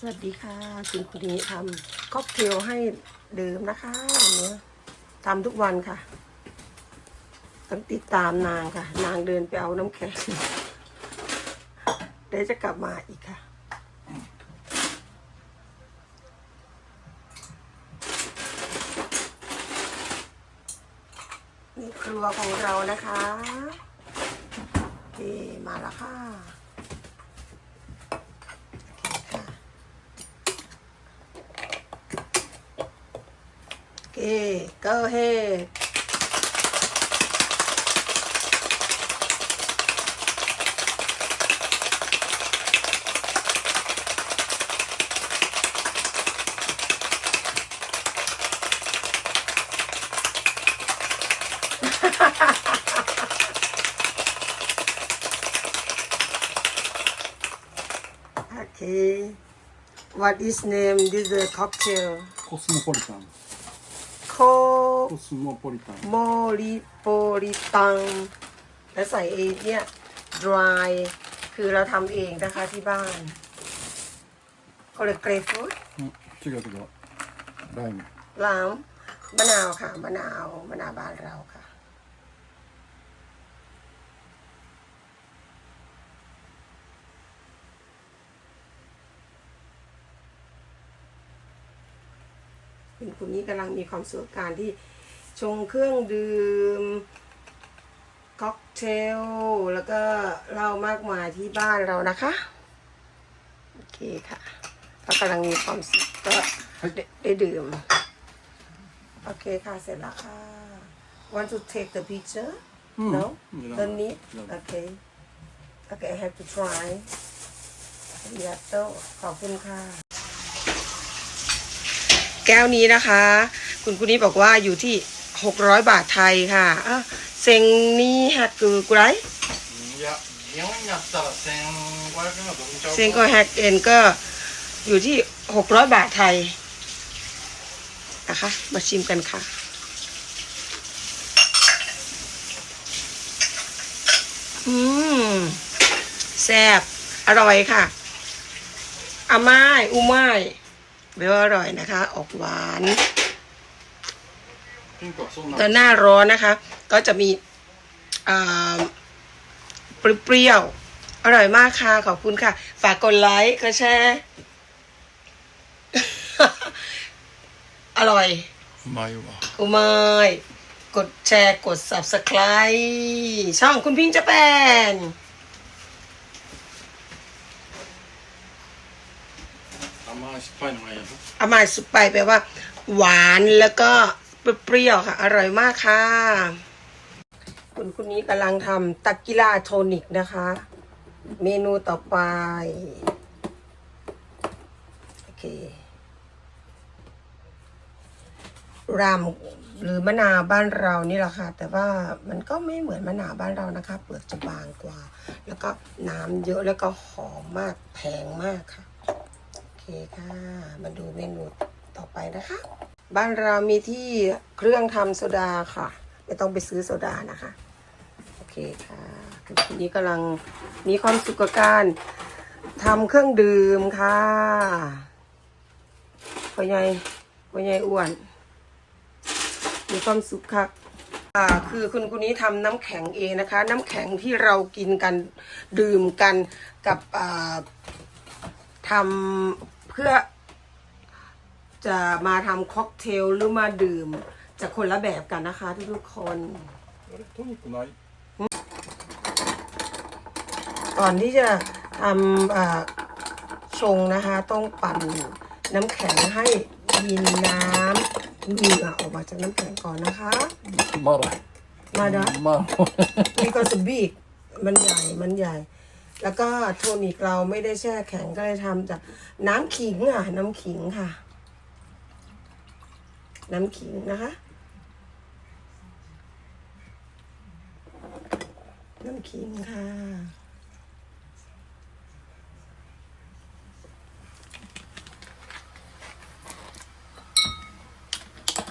สวัสดีค่ะคุณคุณนี้ทำค็อกเทลให้ดื่มนะคะวันนี้ทำทุกวันค่ะต้องติดตามนางค่ะ นางเดินไปเอาน้ำแข็งเดี๋ยวจะกลับมาอีกค่ะ นี่ครัวของเรานะคะโอเคมาแล้วค่ะ Okay, go ahead. okay. What is name? This cocktail. コスモポリタン Co コスモポリタン โมริโปริตัง แล้วใส่เอเนี่ย dry คือเราทำเองนะคะที่บ้านเขาเรียกเกรฟฟูด うん違う違うライム ล้างมะนาวค่ะมะนาวมะนาวบ้านเราค่ะ ะ คุณคุณนี้กำลังมีความสุขกับการที่ชงเครื่องดื่มค็อกเทลแล้วก็เหล้ามากมายที่บ้านเรานะคะ โอเคค่ะเรากำลังมีความสุขก็ได้ได้ดื่ม โอเคค่ะ เสร็จแล้วค่ะ want to take the picture อืม no ไม่ได้ don't need ไม่ได้โอเคโอเค I have to try ยัตโต้ขอบคุณค่ะ แก้วนี้นะคะ คุณคุณนี้บอกว่าอยู่ที่ 600 บาทไทยค่ะเซงนี้ฮักกูกูไรเซงก็แฮกเอ็นก็อยู่ที่ 600 บาทไทยนะคะ มาชิมกันค่ะอืมแซ่บอร่อยค่ะอามายอูม่าย แปลว่าอร่อยนะคะ ออกหวาน ピンクはそんな ตอนหน้าร้อนนะคะ ก็จะมีอ่าเปรี้ยวๆอร่อยมากค่ะ ขอบคุณค่ะ ฝากกดไลค์กดแชร์ อร่อย うまいわ อุมายกดแชร์กด subscribe ช่องคุณพิงจะแปน 甘い酸っぱいのがいいやろ อามาสุปไปแปลว่า หวานแล้วก็เปรี้ยวๆค่ะ อร่อยมากค่ะ คุณคุณนี้กำลังทำตักกิลาโทนิกนะคะ เมนูต่อไป โอเค รามหรือมะนาวบ้านเรานี่แหละค่ะ แต่ว่ามันก็ไม่เหมือนมะนาวบ้านเรานะคะ เปลือกจะบางกว่า แล้วก็น้ำเยอะแล้วก็หอมมากแพงมากค่ะ โอเ คค่ะ มาดูเมนูต่อไปนะคะ บ้านเรามีที่เครื่องทำโซดาค่ะ ไม่ต้องไปซื้อโซดานะคะ โอเคค่ะคือทีนี้กำลังมีความสุขกับการทำเครื่องดื่มค่ะพ่อใหญ่พ่อใหญ่อ้วน มีความสุขค่ะ่าคือคุณคนนี้ทำน้ำแข็งเองนะคะ น้ำแข็งที่เรากินกันดื่มกันกับอ่าทำ พื่อจะมาทำค็อกเทลหรือมาดื่มจะคนละแบบกันนะคะทุกๆคน あれトニックない ก่อนที่จะทำอ่าชงนะคะ ต้องปั่นน้ำแข็งให้มีน้ำเหงื่อออกมาจากน้ำแข็งก่อนนะคะ マロ มาดะ マロ นี่ก็สบีกมันใหญ่มันใหญ่ แล้วก็โทนิกเราไม่ได้แช่แข็งก็เลยทำจากน้ำขิงอะ น้ำขิงค่ะ น้ำขิงนะคะ น้ำขิงค่ะ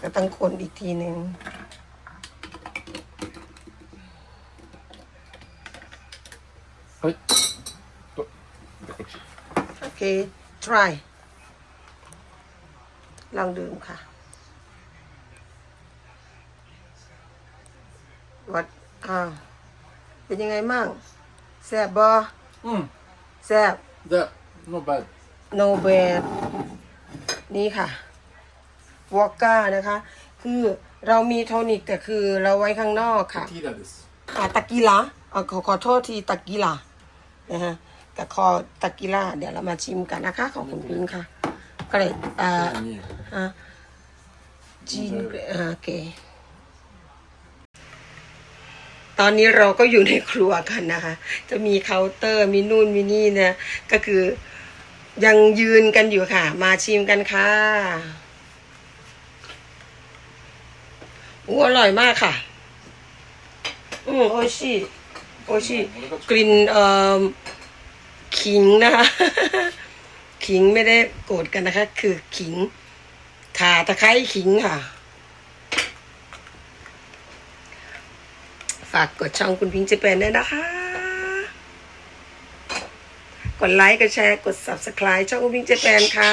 ก็ต้องคนอีกทีหนึ่ง โอเค try ลองดื่มค่ะ วัดอ้าวเป็นยังไงมั่งแซ่บบอ Mm. แซ่บ That, not bad. โนเบดนี่ค่ะวอกก้านะคะ คือเรามีโทนิกแต่คือเราไว้ข้างนอกค่ะ Tequila this. อ่าตะกีลาอ่า ขอขอโทษทีตะกีลานะฮะแต่คอตะกีลาเดี๋ยวเรามาชิมกันนะคะ ของคุณพิงค์ค่ะ ก็เลยอ่าอะจีนอ่าโอเคตอนนี้เราก็อยู่ในครัวกันนะคะ จะมีเคาน์เตอร์มีนู่นมีนี่นะ ก็คือยังยืนกันอยู่ค่ะ มาชิมกันค่ะอู้อร่อยมากค่ะ อืมโออิชิ โอชิกลิ่นเอ่อขิงนะคะ ขิงไม่ได้โกรธกันนะคะ คือขิงข่าตะไคร้ขิงค่ะ ฝากกดช่องคุณพิงค์เจแปนด้วยนะคะ กดไลค์ กดแชร์ กด subscribe ช่องคุณพิงค์เจแปนค่ะ